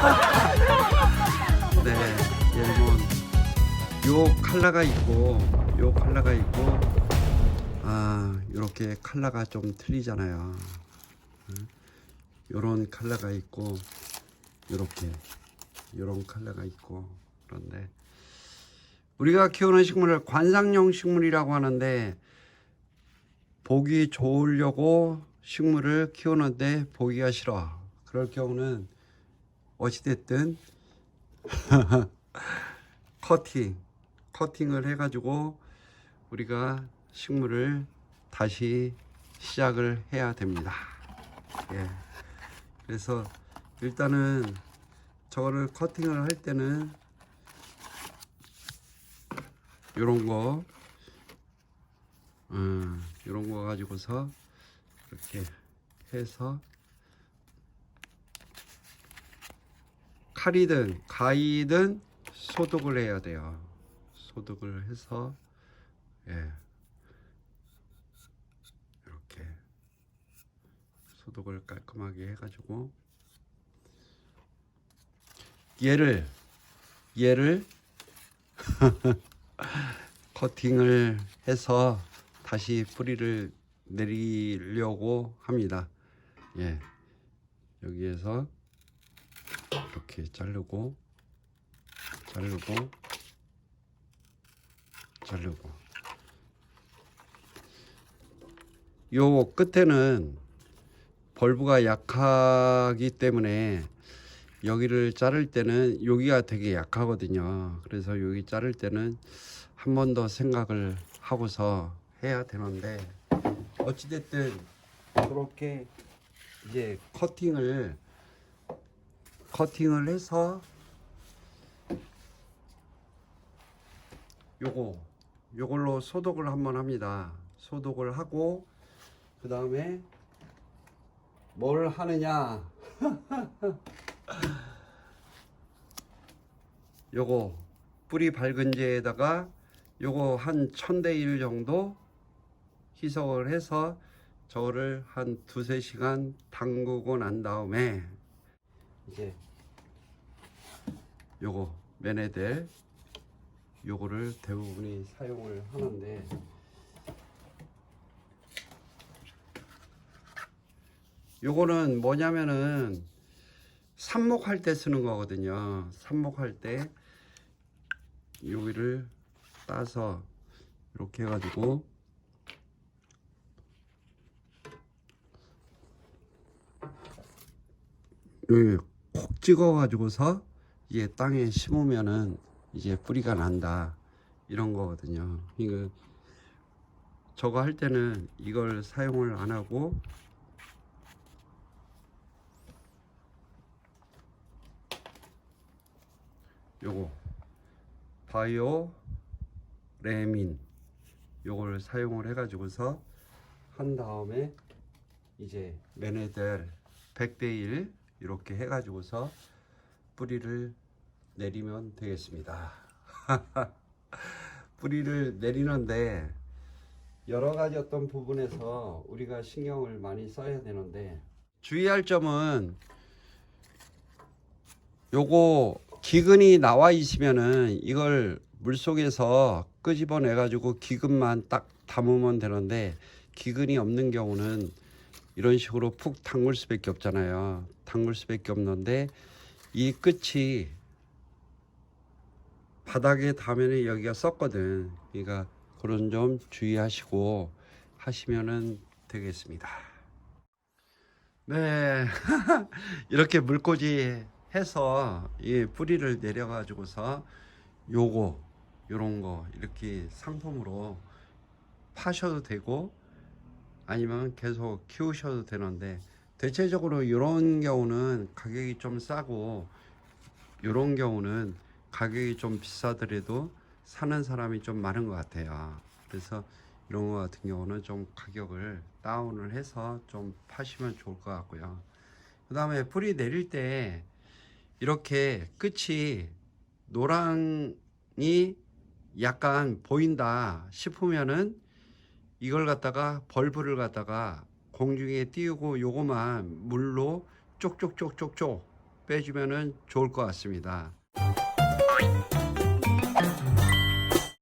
네, 여러분 요 컬러가 있고 요 컬러가 있고 아 요렇게 컬러가 좀 틀리잖아요. 응? 요런 컬러가 있고 요렇게 요런 컬러가 있고 그런데 우리가 키우는 식물을 관상용 식물이라고 하는데 보기 좋으려고 식물을 키우는데 보기가 싫어. 그럴 경우는 어찌됐든 커팅, 커팅을 해가지고 우리가 식물을 다시 시작을 해야 됩니다. 예. 그래서 일단은 저거를 커팅을 할 때는 요런 거, 음, 요런 거 가지고서 이렇게 해서 칼이든 가위든 소독을 해야 돼요. 소독을 해서 예. 이렇게 소독을 깔끔하게 해가지고 얘를 얘를 커팅을 해서 다시 뿌리를 내리려고 합니다. 예. 여기에서 이렇게 자르고 자르고 자르고 요 끝에는 벌브가 약하기 때문에 여기를 자를 때는 여기가 되게 약하거든요. 그래서 여기 자를 때는 한 번 더 생각을 하고서 해야 되는데 어찌됐든 그렇게 이제 커팅을 커팅을 해서 요거 요걸로 소독을 한번 합니다. 소독을 하고 그 다음에 뭘 하느냐 요거 뿌리 밝은지에다가 요거 한 천대 일 정도 희석을 해서 저를 한 두세 시간 담그고 난 다음에 이제 요거 메네델 요거를 대부분이 사용을 하는데 요거는 뭐냐면은 삽목할 때 쓰는 거거든요. 삽목할 때 여기를 따서 이렇게 해가지고 여기 콕 찍어 가지고서 이게 땅에 심으면은 이제 뿌리가 난다 이런 거거든요. 이거 저거 할 때는 이걸 사용을 안 하고 요거 바이오 레민 요걸 사용을 해 가지고서 한 다음에 이제 메네델 100대 1 이렇게 해 가지고서 뿌리를 내리면 되겠습니다. 뿌리를 내리는데 여러 가지 어떤 부분에서 우리가 신경을 많이 써야 되는데 주의할 점은 요거 기근이 나와 있으면은 이걸 물 속에서 끄집어내 가지고 기근만 딱 담으면 되는데 기근이 없는 경우는 이런 식으로 푹 담글 수밖에 없잖아요. 담글 수밖에 없는데 이 끝이 바닥에 닿으면 여기가 썩거든. 그러니까 그런 점 주의하시고 하시면은 되겠습니다. 네. 이렇게 물꽂이 해서 이 뿌리를 내려 가지고서 요거 요런 거 이렇게 상품으로 파셔도 되고 아니면 계속 키우셔도 되는데 대체적으로 이런 경우는 가격이 좀 싸고 이런 경우는 가격이 좀 비싸더라도 사는 사람이 좀 많은 것 같아요. 그래서 이런 거 같은 경우는 좀 가격을 다운을 해서 좀 파시면 좋을 것 같고요. 그 다음에 뿌리 내릴 때 이렇게 끝이 노랑이 약간 보인다 싶으면은 이걸 갖다가 벌브를 갖다가 공중에 띄우고 요거만 물로 쪽쪽쪽쪽쪽 빼주면은 좋을 것 같습니다.